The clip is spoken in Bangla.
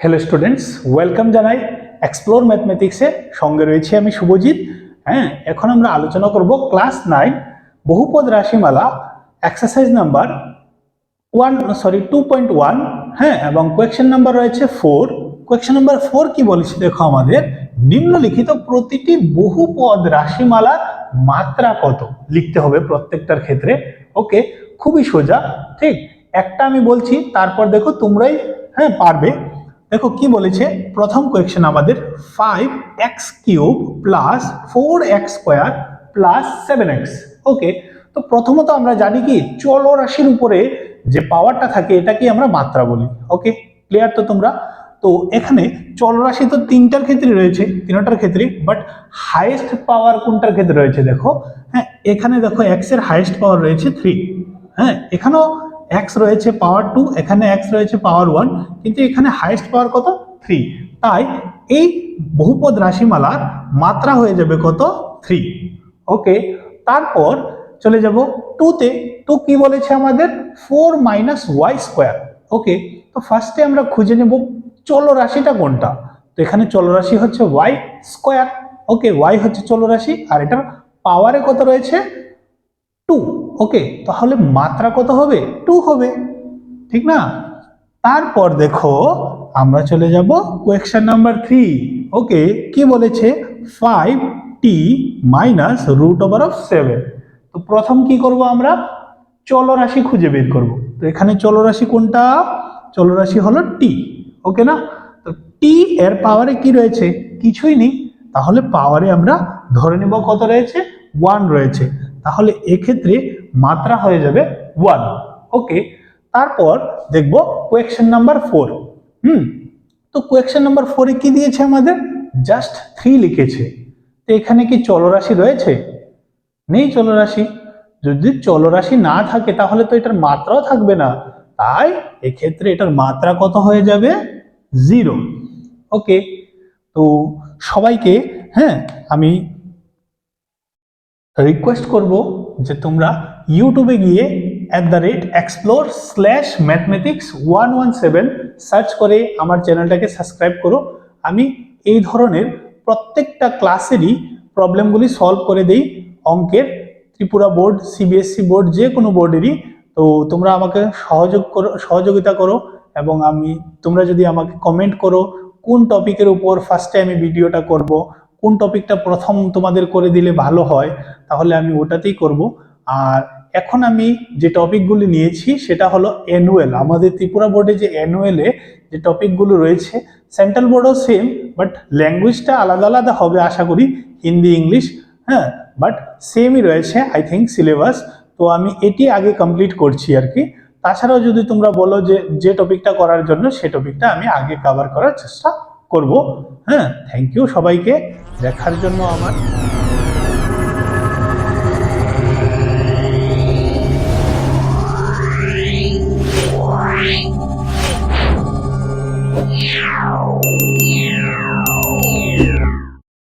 হ্যালো স্টুডেন্টস ওয়েলকাম জানাই এক্সপ্লোর ম্যাথমেটিক্সে সঙ্গে রয়েছে আমি শুভজিৎ। হ্যাঁ এখন আমরা আলোচনা করব ক্লাস নাইন বহুপদ রাশিমালা exercise number one sorry two point one হ্যাঁ এবং কোয়েকশন নাম্বার রয়েছে ফোর কোয়েকশন নাম্বার ফোর কি বলেছে দেখো আমাদের? নিম্নলিখিত প্রতিটি বহুপদ রাশিমালার মাত্রা কত? লিখতে হবে প্রত্যেকটার ক্ষেত্রে। ওকে খুবই সোজা। ঠিক, একটা আমি বলছি, তারপর দেখো তোমরাই হ্যাঁ পারবে। দেখো কি বলেছে? প্রথম কোয়েকশন আমাদের five x cube plus four x square plus seven x okay তো প্রথমত আমরা জানি কি? চলরাশির উপরে যে পাওয়ারটা থাকে, এটাকে আমরা মাত্রা বলি। ওকে ক্লিয়ার তো তোমরা? তো এখানে চলরাশি তো তিনটার ক্ষেত্রে রয়েছে, তিনটার ক্ষেত্রে বাট হাইয়েস্ট পাওয়ার কোনটার ক্ষেত্রে রয়েছে দেখো? হ্যাঁ এখানে দেখো এক্সের হাইয়েস্ট পাওয়ার রয়েছে থ্রি হ্যাঁ এখানেও এক্স রয়েছে পাওয়ার টু এখানে এক্স রয়েছে পাওয়ার ওয়ান কিন্তু এখানে হাইয়েস্ট পাওয়ার কত? থ্রি তাই এই বহুপদ রাশিমালার মাত্রা হয়ে যাবে কত? থ্রি ওকে তারপর চলে যাব টুতে টু কি বলেছে আমাদের? Four minus y square okay তো ফার্স্টে আমরা খুঁজে নেব চলরাশিটা কোনটা? তো এখানে চলরাশি হচ্ছে ওয়াই স্কোয়ার ওকে ওয়াই হচ্ছে চলরাশি, আর এটার পাওয়ারে কত রয়েছে? টু ওকে, তাহলে মাত্রা কত হবে? টু হবে। ঠিক না? তারপর দেখো, আমরা চলে যাব কোয়েকশন নাম্বার থ্রি ওকে, কি বলেছে? Five t minus root over of seven তো প্রথম কি করব আমরা? চলরাশি খুঁজে বের করব। তো এখানে চলরাশি কোনটা? চলরাশি হলো টি ওকে না? তো টি এর পাওয়ারে কি রয়েছে? কিছুই নেই। তাহলে পাওয়ারে আমরা ধরে নেব কত রয়েছে? ওয়ান রয়েছে। তাহলে এক্ষেত্রে মাত্রা হয়ে যাবে ওয়ান ওকে তারপর দেখব কোয়েকশন নাম্বার ফোর হুম, তো কোয়েকশন নাম্বার ফোরে কি দিয়েছে আমাদের? জাস্ট থ্রি লিখেছে। তো এখানে কি চলরাশি রয়েছে? নেই চলরাশি। যদি চলরাশি না থাকে, তাহলে তো এটার মাত্রাও থাকবে না। তাই এক্ষেত্রে এটার মাত্রা কত হয়ে যাবে? জিরো ওকে তো সবাইকে হ্যাঁ আমি রিকোয়েস্ট করব যে তোমরা ইউটিউবে গিয়ে at the rate explore slash mathematics one one seven search করে আমার চ্যানেলটাকে সাবস্ক্রাইব করো। আমি এই ধরনের প্রত্যেকটা ক্লাসেরই প্রবলেমগুলি সলভ করে দেই অঙ্কের। ত্রিপুরা বোর্ড সিবিএসসি বোর্ড যে কোনো বোর্ডেরই তো তোমরা আমাকে সহযোগ করো, সহযোগিতা করো এবং আমি, তোমরা যদি আমাকে কমেন্ট করো কোন টপিকের উপর ফার্স্টে আমি ভিডিওটা করব, কোন টপিকটা প্রথম তোমাদের করে দিলে ভালো হয় তাহলে আমি ওটাতেই করব। আর এখন আমি যে টপিকগুলি নিয়েছি, সেটা হলো অ্যানুয়াল আমাদের ত্রিপুরা বোর্ডে যে অ্যানুয়ালে যে টপিকগুলো রয়েছে সেন্ট্রাল বোর্ডও সেম বাট ল্যাঙ্গুয়েজটা আলাদা আলাদা হবে, আশা করি। হিন্দি, ইংলিশ হ্যাঁ বাট সেমই রয়েছে আই থিঙ্ক সিলেবাস তো আমি এটি আগে কমপ্লিট করছি আর কি। তাছাড়াও যদি তোমরা বলো যে যে টপিকটা করার জন্য, সে টপিকটা আমি আগে কভার করার চেষ্টা করব। হ্যাঁ থ্যাংক ইউ সবাইকে। দেখার জন্য আমার